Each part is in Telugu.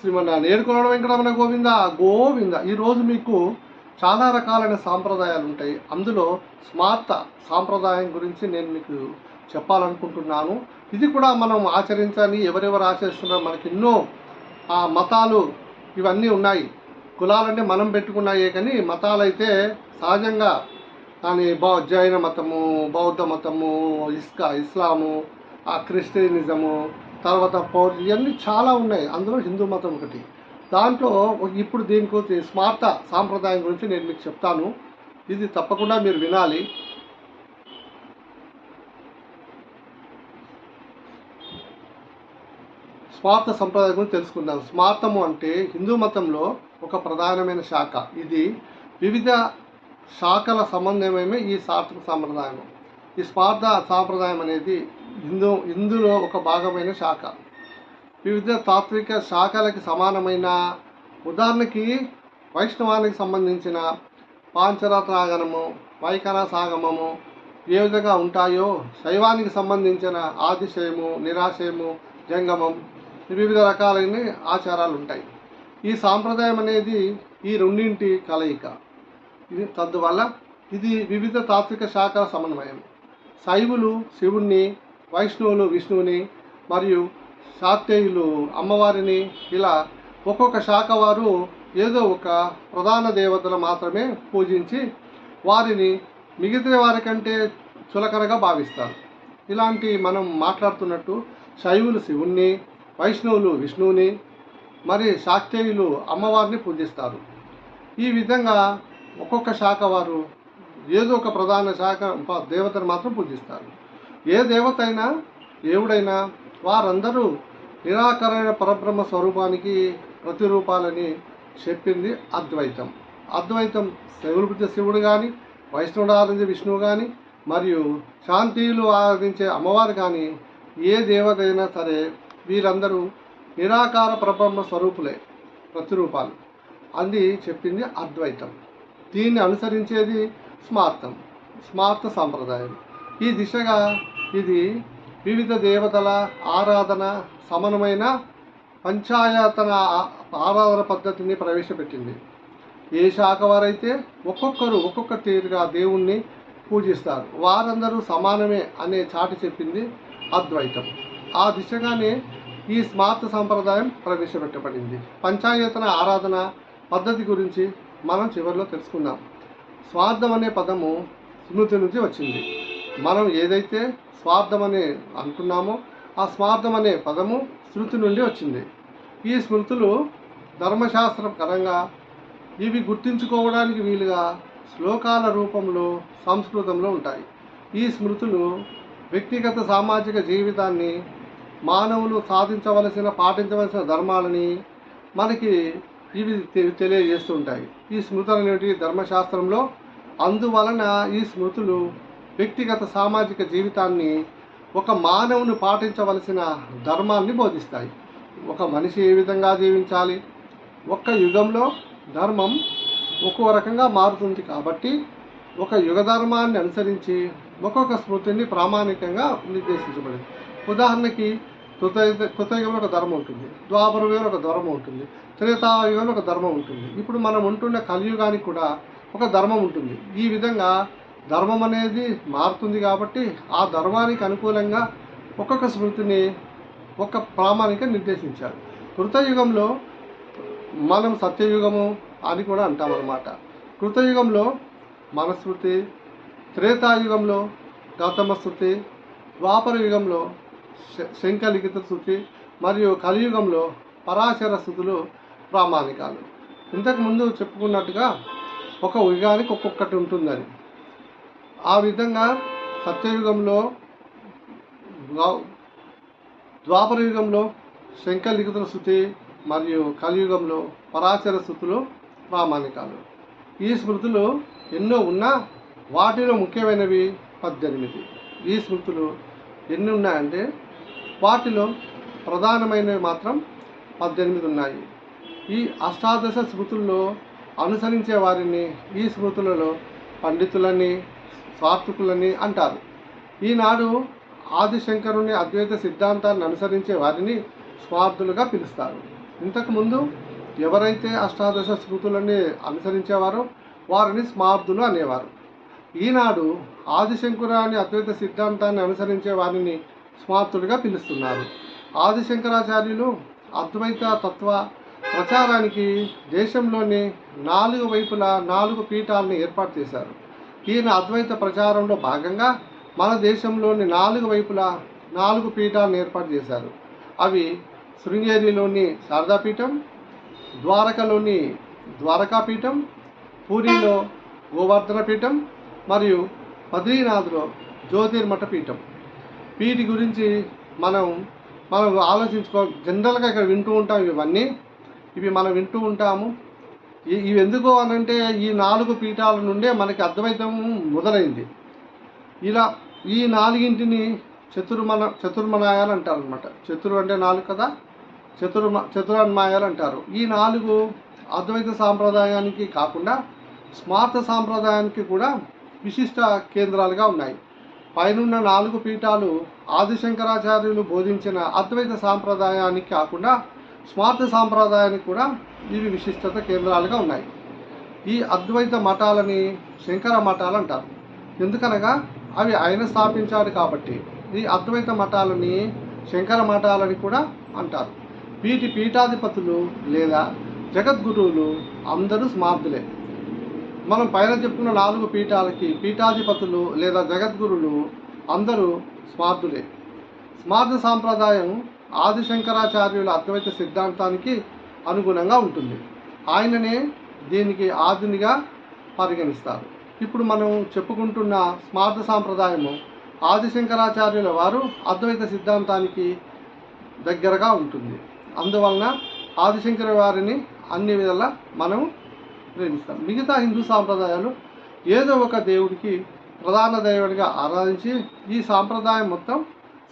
శ్రీమన్నారాయణ ఏడుకొండ వెంకటరమణ గోవింద? గోవింద. ఈరోజు మీకు చాలా రకాలైన సాంప్రదాయాలు ఉంటాయి. అందులో స్మార్త సాంప్రదాయం గురించి నేను మీకు చెప్పాలనుకుంటున్నాను. ఇది కూడా మనం ఆచరించాలి. ఎవరెవరు ఆచరిస్తున్నారో మనకి ఎన్నో ఆ, మతాలు ఇవన్నీ ఉన్నాయి. కులాలంటే మనం పెట్టుకున్నాయే కానీ మతాలైతే సహజంగా దాని బౌ జైన మతము బౌద్ధ మతము ఇస్కా ఇస్లాము ఆ క్రిస్టియనిజము తర్వాత పౌర్ ఇవన్నీ చాలా ఉన్నాయి. అందులో హిందూ మతం ఒకటి. దాంట్లో ఇప్పుడు దీని గురించి స్మార్త సాంప్రదాయం గురించి నేను మీకు చెప్తాను. ఇది తప్పకుండా మీరు వినాలి. స్మార్త సంప్రదాయం గురించి తెలుసుకుందాం. స్మార్తము అంటే హిందూ మతంలో ఒక ప్రధానమైన శాఖ. ఇది వివిధ శాఖల సంబంధమేమే ఈ సార్థక సాంప్రదాయం. ఈ స్మార్థ సాంప్రదాయం అనేది హిందూ హిందులో ఒక భాగమైన శాఖ. వివిధ తాత్విక శాఖలకి సమానమైన ఉదాహరణకి వైష్ణవానికి సంబంధించిన పాంచరత్నాగనము వైఖర సాగమము ఏ విధంగా ఉంటాయో శైవానికి సంబంధించిన ఆదిశయము నిరాశయము జంగమం వివిధ రకాలైన ఆచారాలు ఉంటాయి. ఈ సాంప్రదాయం అనేది ఈ రెండింటి కలయిక. ఇది తద్దువల్ల ఇది వివిధ తాత్విక శాఖల సమన్వయం. శైవులు శివుణ్ణి వైష్ణవులు విష్ణువుని మరియు శాక్తేయులు అమ్మవారిని ఇలా ఒక్కొక్క శాఖ వారు ఏదో ఒక ప్రధాన దేవతలు మాత్రమే పూజించి వారిని మిగతా వారికంటే చులకనగా భావిస్తారు. ఇలాంటి మనం మాట్లాడుతున్నట్టు శైవులు శివుణ్ణి వైష్ణవులు విష్ణువుని మరి శాక్తేయులు అమ్మవారిని పూజిస్తారు. ఈ విధంగా ఒక్కొక్క శాఖ వారు ఏదో ఒక ప్రధాన శాఖ దేవతను మాత్రం పూజిస్తారు. ఏ దేవత అయినా దేవుడైనా వారందరూ నిరాకరణ పరబ్రహ్మ స్వరూపానికి ప్రతిరూపాలని చెప్పింది అద్వైతం. అద్వైతం శివుడు శివుడు కానీ వైష్ణవుడు ఆరాధించే విష్ణువు కానీ మరియు శాంతియులు ఆరాధించే అమ్మవారు కానీ ఏ దేవత అయినా సరే వీరందరూ నిరాకార పరబ్రహ్మ స్వరూపులే ప్రతిరూపాలు. అంది చెప్పింది అద్వైతం. దీన్ని అనుసరించేది స్మార్తం స్మార్త సాంప్రదాయం. ఈ దిశగా ఇది వివిధ దేవతల ఆరాధన సమనమైన పంచాయతన ఆరాధన పద్ధతిని ప్రవేశపెట్టింది. ఏ శాఖ వారైతే ఒక్కొక్కరు ఒక్కొక్క తీరుగా దేవుణ్ణి పూజిస్తారు. వారందరూ సమానమే అనే చాటి చెప్పింది అద్వైతం. ఆ దిశగానే ఈ స్మార్త సంప్రదాయం ప్రవేశపెట్టబడింది. పంచాయతన ఆరాధన పద్ధతి గురించి మనం చివరిలో తెలుసుకుందాం. స్వార్థం అనే పదము స్మృతి నుంచి వచ్చింది. మనం ఏదైతే స్వార్థం అనే అనుకున్నామో ఆ స్వార్థం అనే పదము శృతి నుండి వచ్చింది. ఈ స్మృతులు ధర్మశాస్త్రం పరంగా ఇవి గుర్తించుకోవడానికి వీలుగా శ్లోకాల రూపంలో సంస్కృతంలో ఉంటాయి. ఈ స్మృతులు వ్యక్తిగత సామాజిక జీవితాన్ని మానవులు సాధించవలసిన పాటించవలసిన ధర్మాలని మనకి ఇవి తె- తెలియజేస్తుంటాయి ఈ స్మృతులు అనేవి ధర్మశాస్త్రంలో అందువలన ఈ స్మృతులు వ్యక్తిగత సామాజిక జీవితాన్ని ఒక మానవుని పాటించవలసిన ధర్మాన్ని బోధిస్తాయి. ఒక మనిషి ఏ విధంగా జీవించాలి? ఒక్క యుగంలో ధర్మం ఒక్కో రకంగా మారుతుంది కాబట్టి ఒక యుగ ధర్మాన్ని అనుసరించి ఒక్కొక్క స్మృతిని ప్రామాణికంగా నిర్దేశించబడింది. ఉదాహరణకి కృత యుగంలో ఒక ధర్మం ఉంటుంది ద్వాపర యుగంలో ఒక ధర్మం ఉంటుంది త్రేతాయుగంలో ఒక ధర్మం ఉంటుంది. ఇప్పుడు మనం ఉంటున్న కలియుగానికి కూడా ఒక ధర్మం ఉంటుంది. ఈ విధంగా ధర్మం అనేది మారుతుంది కాబట్టి ఆ ధర్మానికి అనుకూలంగా ఒక్కొక్క స్మృతిని ఒక ప్రామాణిక నిర్దేశించారు. కృతయుగంలో మనం సత్యయుగము అని కూడా అంటామన్నమాట. కృతయుగంలో మనస్మృతి త్రేతాయుగంలో గౌతమ శృతి ద్వాపర యుగంలో శ- శంఖలిఖిత శృతి మరియు కలియుగంలో పరాశర శృతులు ప్రామాణికాలు ఇంతకుముందు చెప్పుకున్నట్టుగా ఒక యుగానికి ఒక్కొక్కటి ఉంటుందని. ఆ విధంగా సత్యయుగంలో ద్వాపర యుగంలో శంఖలిఖిత శృతి మరియు కలియుగంలో పరాశర శృతులు ప్రామాణికాలు. ఈ స్మృతులు ఎన్నో ఉన్నా వాటిలో ముఖ్యమైనవి పద్దెనిమిది. ఈ స్మృతులు ఎన్ని ఉన్నాయంటే వాటిలో ప్రధానమైనవి మాత్రం పద్దెనిమిది ఉన్నాయి. ఈ అష్టాదశ స్మృతుల్లో అనుసరించే వారిని ఈ స్మృతులలో పండితులని స్వార్థకులని అంటారు. ఈనాడు ఆదిశంకరుని అద్వైత సిద్ధాంతాన్ని అనుసరించే వారిని స్వార్థులుగా పిలుస్తారు. ఇంతకుముందు ఎవరైతే అష్టాదశ శృతులని అనుసరించేవారో వారిని స్మార్థులు అనేవారు. ఈనాడు ఆదిశంకరాని అద్వైత సిద్ధాంతాన్ని అనుసరించే వారిని స్మార్థులుగా పిలుస్తున్నారు. ఆదిశంకరాచార్యులు అద్వైత తత్వ ప్రచారానికి దేశంలోని నాలుగు వైపులా నాలుగు పీఠాలను ఏర్పాటు చేశారు. ఈయన అద్వైత ప్రచారంలో భాగంగా మన దేశంలోని నాలుగు వైపులా నాలుగు పీఠాలను ఏర్పాటు చేశారు. అవి శృంగేరిలోని శారదాపీఠం ద్వారకలోని ద్వారకాపీఠం పూరిలో గోవర్ధన పీఠం మరియు బద్రీనాథ్లో జ్యోతిర్మఠ పీఠం వీటి గురించి మనం మనం ఆలోచించుకో జనరల్గా ఇక్కడ వింటూ ఉంటాం ఇవన్నీ. ఇవి మనం వింటూ ఉంటాము. ఇవి ఎందుకు అనంటే ఈ నాలుగు పీఠాల నుండే మనకి అద్వైతం మొదలైంది. ఇలా ఈ నాలుగింటిని చతుర్మన చతుర్మనాయాలు అంటారు అనమాట చతురు అంటే నాలుగు కదా? చతుర్మ చతురన్మాయాలు అంటారు. ఈ నాలుగు అద్వైత సాంప్రదాయానికి కాకుండా స్మార్త సాంప్రదాయానికి కూడా విశిష్ట కేంద్రాలుగా ఉన్నాయి. పైనున్న నాలుగు పీఠాలు ఆదిశంకరాచార్యులు బోధించిన అద్వైత సాంప్రదాయానికి కాకుండా స్మార్త సాంప్రదాయానికి కూడా ఇవి విశిష్టత కేంద్రాలుగా ఉన్నాయి. ఈ అద్వైత మఠాలని శంకర మఠాలు అంటారు. ఎందుకనగా అవి ఆయన స్థాపించాడు కాబట్టి ఈ అద్వైత మఠాలని శంకర మఠాలని కూడా అంటారు. వీటి పీఠాధిపతులు లేదా జగద్గురువులు అందరూ స్మార్థులే మనం పైన చెప్పుకున్న నాలుగు పీఠాలకి పీఠాధిపతులు లేదా జగద్గురులు అందరూ స్మార్థులే స్మార్థ సాంప్రదాయం ఆదిశంకరాచార్యుల అద్వైత సిద్ధాంతానికి అనుగుణంగా ఉంటుంది. ఆయననే దీనికి ఆదినిగా పరిగణిస్తారు. ఇప్పుడు మనం చెప్పుకుంటున్న స్మార్త సాంప్రదాయము ఆదిశంకరాచార్యుల వారు అద్వైత సిద్ధాంతానికి దగ్గరగా ఉంటుంది. అందువలన ఆదిశంకర వారిని అన్ని విధాలా మనం ప్రేమిస్తాం. మిగతా హిందూ సాంప్రదాయాలు ఏదో ఒక దేవుడికి ప్రధాన దేవుడిగా ఆరాధించి ఈ సాంప్రదాయం మొత్తం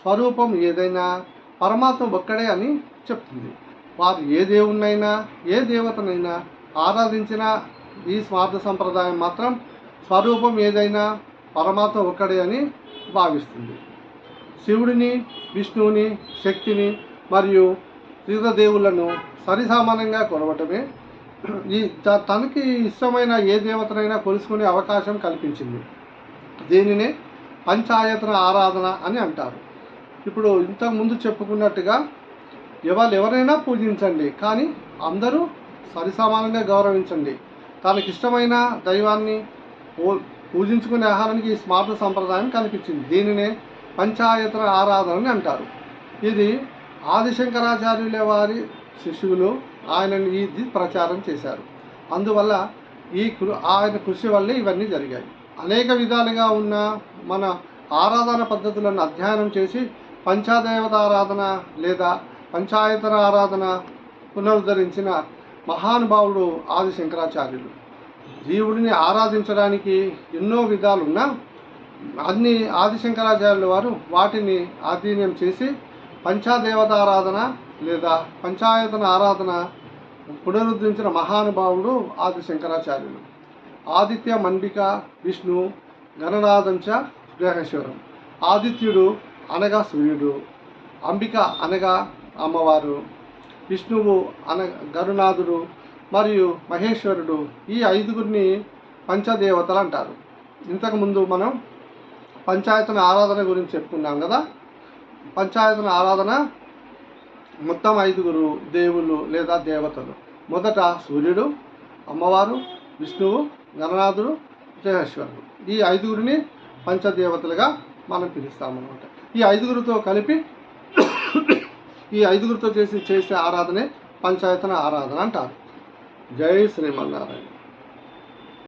స్వరూపం ఏదైనా పరమాత్మ ఒక్కడే అని చెప్తుంది. వారు ఏ దేవుణ్ణైనా ఏ దేవతనైనా ఆరాధించిన ఈ స్వార్థ సంప్రదాయం మాత్రం స్వరూపం ఏదైనా పరమాత్మ ఒక్కడే అని భావిస్తుంది. శివుడిని విష్ణువుని శక్తిని మరియు వివిధ దేవుళ్ళను సరిసమానంగా కొలవటమే ఈ త- తనకి ఇష్టమైన ఏ దేవతనైనా కొలుసుకునే అవకాశం కల్పించింది. దీనినే పంచాయతన ఆరాధన అని అంటారు. ఇప్పుడు ఇంతకు ముందు చెప్పుకున్నట్టుగా ఎవరు ఎవరైనా పూజించండి కానీ అందరూ సరిసమానంగా గౌరవించండి. తనకి ఇష్టమైన దైవాన్ని పూ- పూజించుకునే ఆహారానికి ఈ స్మార్త సంప్రదాయం కనిపించింది. దీనినే పంచాయతన ఆరాధన అని అంటారు. ఇది ఆదిశంకరాచార్యుల వారి శిష్యులు ఆయనని ఇది ప్రచారం చేశారు. అందువల్ల ఈ కృ- ఆయన కృషి వల్లే ఇవన్నీ జరిగాయి. అనేక విధాలుగా ఉన్న మన ఆరాధన పద్ధతులను అధ్యయనం చేసి పంచాదేవత ఆరాధన లేదా పంచాయతన ఆరాధన పునరుద్ధరించిన మహానుభావుడు ఆది శంకరాచార్యులు జీవుడిని ఆరాధించడానికి ఎన్నో విధాలున్నా అన్ని ఆదిశంకరాచార్యుల వారు వాటిని ఆధీనం చేసి పంచాదేవత ఆరాధన లేదా పంచాయతన ఆరాధన పునరుద్ధరించిన మహానుభావుడు ఆది శంకరాచార్యులు ఆదిత్య మండిక విష్ణు గణనాథంచ గ్రహేశ్వరం ఆదిత్యుడు అనగా సూర్యుడు అంబిక అనగా అమ్మవారు విష్ణువు అన గరునాథుడు మరియు మహేశ్వరుడు ఈ ఐదుగురిని పంచదేవతలు అంటారు. ఇంతకుముందు మనం పంచాయతన ఆరాధన గురించి చెప్పుకున్నాం కదా? పంచాయతన ఆరాధన మొత్తం ఐదుగురు దేవుళ్ళు లేదా దేవతలు. మొదట సూర్యుడు అమ్మవారు విష్ణువు గణనాథుడు మహేశ్వరుడు. ఈ ఐదుగురిని పంచదేవతలుగా మనం పిలుస్తామన్నమాట. ఈ ఐదుగురితో కలిపి ఈ ఐదుగురితో చేసి చేసే ఆరాధనే పంచాయతన ఆరాధన అంటారు. జై శ్రీమన్నారాయణ.